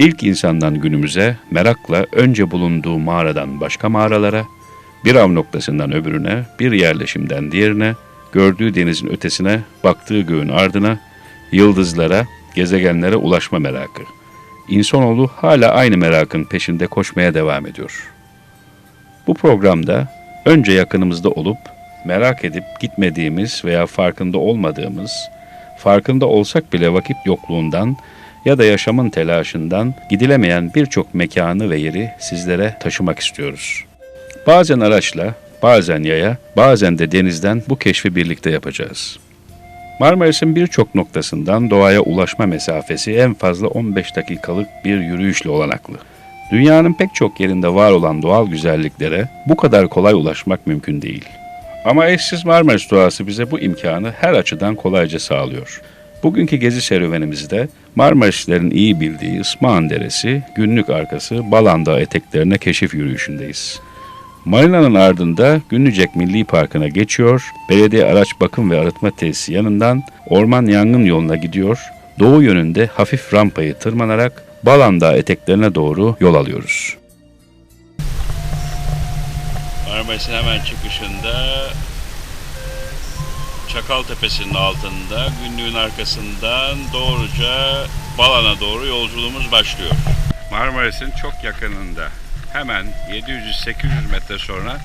İlk insandan günümüze merakla önce bulunduğu mağaradan başka mağaralara, bir av noktasından öbürüne, bir yerleşimden diğerine, gördüğü denizin ötesine, baktığı göğün ardına, yıldızlara, gezegenlere ulaşma merakı. İnsanoğlu hala aynı merakın peşinde koşmaya devam ediyor. Bu programda önce yakınımızda olup merak edip gitmediğimiz veya farkında olmadığımız, farkında olsak bile vakit yokluğundan ya da yaşamın telaşından gidilemeyen birçok mekanı ve yeri sizlere taşımak istiyoruz. Bazen araçla, bazen yaya, bazen de denizden bu keşfi birlikte yapacağız. Marmaris'in birçok noktasından doğaya ulaşma mesafesi en fazla 15 dakikalık bir yürüyüşle olanaklı. Dünyanın pek çok yerinde var olan doğal güzelliklere bu kadar kolay ulaşmak mümkün değil. Ama eşsiz Marmaris doğası bize bu imkanı her açıdan kolayca sağlıyor. Bugünkü gezi serüvenimizde Marmarislilerin iyi bildiği Ismağan Deresi, günlük arkası Balan Dağı eteklerine keşif yürüyüşündeyiz. Marina'nın ardında Günlücek Milli Parkı'na geçiyor, belediye araç bakım ve arıtma tesisi yanından orman yangın yoluna gidiyor, doğu yönünde hafif rampayı tırmanarak Balan Dağı eteklerine doğru yol alıyoruz. Marmaris'in hemen çıkışında Çakal Tepesi'nin altında günlüğün arkasından doğruca Balan'a doğru yolculuğumuz başlıyor. Marmaris'in çok yakınında hemen 700-800 metre sonra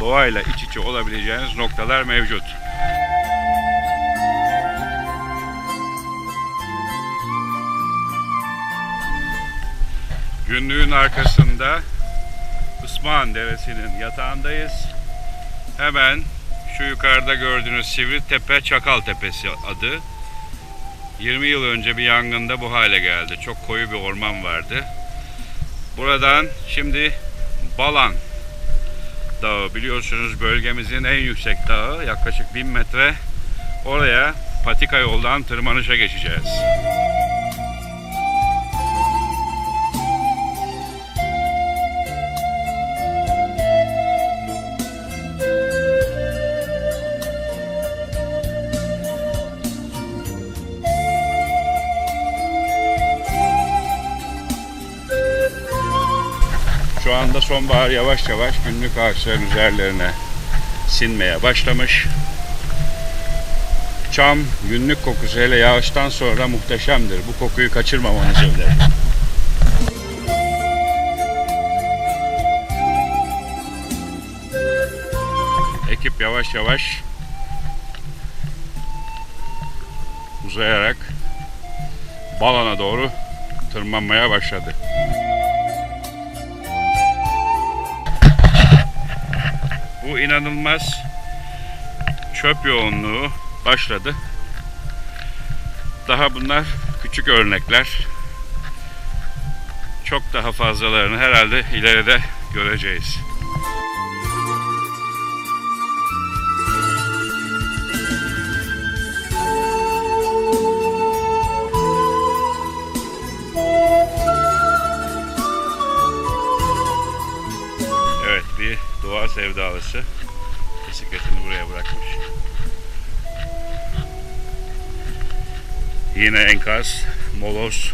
doğayla iç içe olabileceğiniz noktalar mevcut. Günlüğün arkasında Ismağan Deresi'nin yatağındayız. Hemen şu yukarıda gördüğünüz Sivri Çakal Tepesi adı. 20 yıl önce bir yangında bu hale geldi. Çok koyu bir orman vardı. Buradan şimdi Balan Dağı biliyorsunuz bölgemizin en yüksek dağı yaklaşık 1000 metre. Oraya patika yoldan tırmanışa geçeceğiz. Anda sonbahar yavaş yavaş günlük ağaçların üzerlerine sinmeye başlamış. Çam günlük kokusu hele yağıştan sonra muhteşemdir. Bu kokuyu kaçırmamanızı öneririm. Ekip yavaş yavaş uzayarak Balan'a doğru tırmanmaya başladı. Bu inanılmaz çöp yoğunluğu başladı. Daha bunlar küçük örnekler. Çok daha fazlalarını herhalde ileride göreceğiz. Sevdalısı bisikletini buraya bırakmış. Yine enkaz, moloz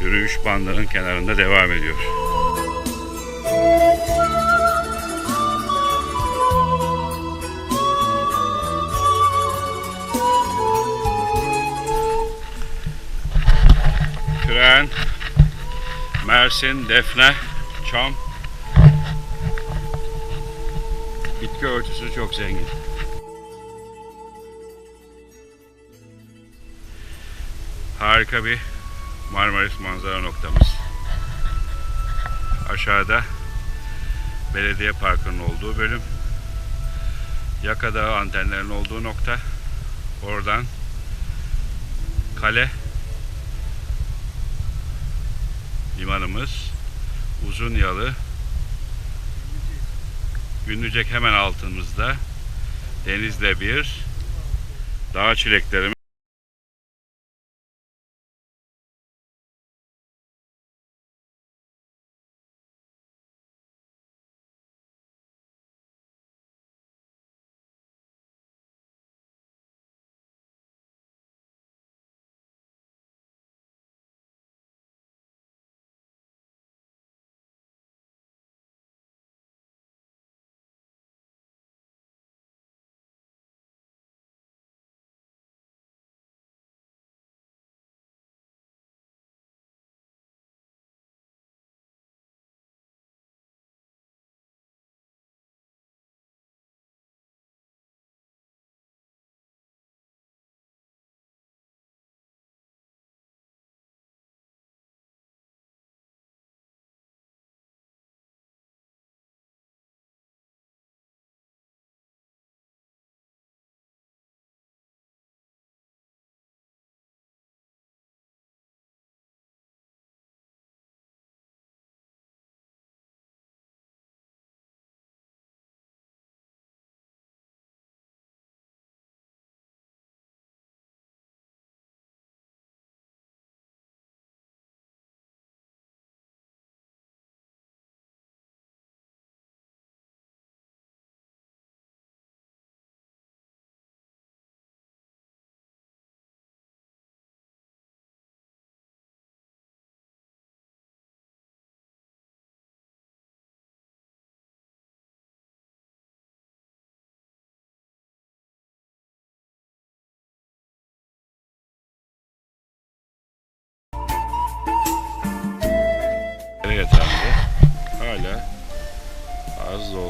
yürüyüş bandının kenarında devam ediyor. Tren, Mersin, Defne, Çam Bitki örtüsü çok zengin. Harika bir Marmaris manzara noktamız. Aşağıda belediye parkının olduğu bölüm. Yaka Dağı antenlerin olduğu nokta. Oradan kale limanımız uzun yalı Günlücek hemen altımızda. Denizle bir. Dağ çileklerimiz.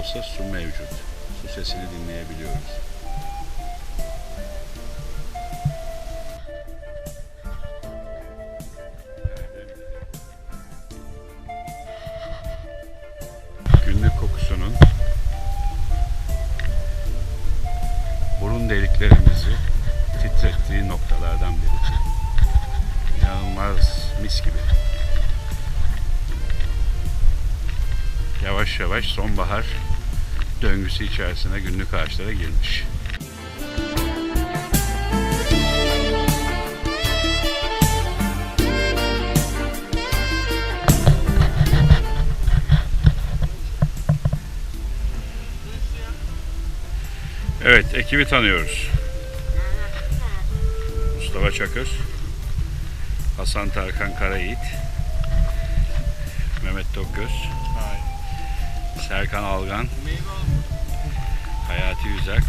Olsa su mevcut. Su sesini dinleyebiliyoruz. Günlük kokusunun burun deliklerimizi titrettiği noktalardan birisi. İnanılmaz mis gibi. Yavaş yavaş sonbahar döngüsü içerisine günlük ağaçlara girmiş. Evet, ekibi tanıyoruz. Mustafa Çakır, Hasan Tarkan Karayiğit, Mehmet Tokgöz, Serkan Algan, Hayati Yüzak,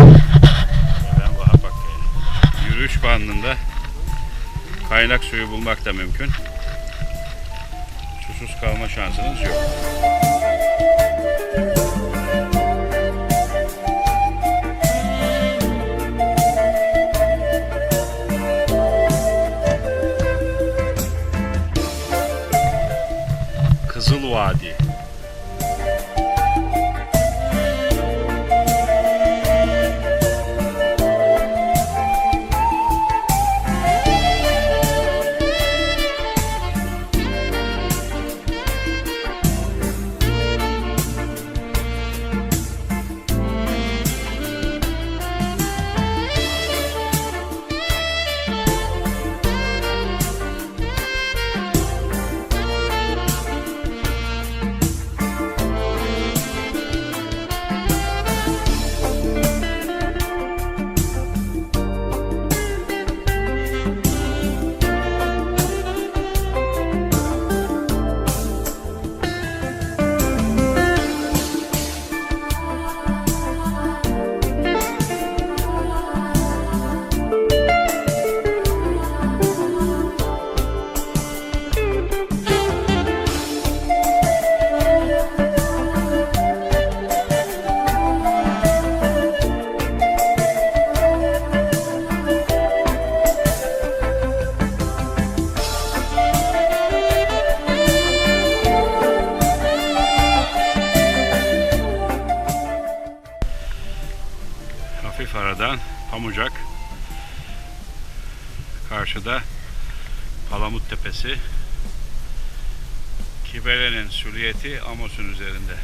ve ben Vahap. Yürüyüş bandında kaynak suyu bulmak da mümkün. Susuz kalma şansınız yok. Tepesi. Kibele'nin süliyeti Amos'un üzerinde.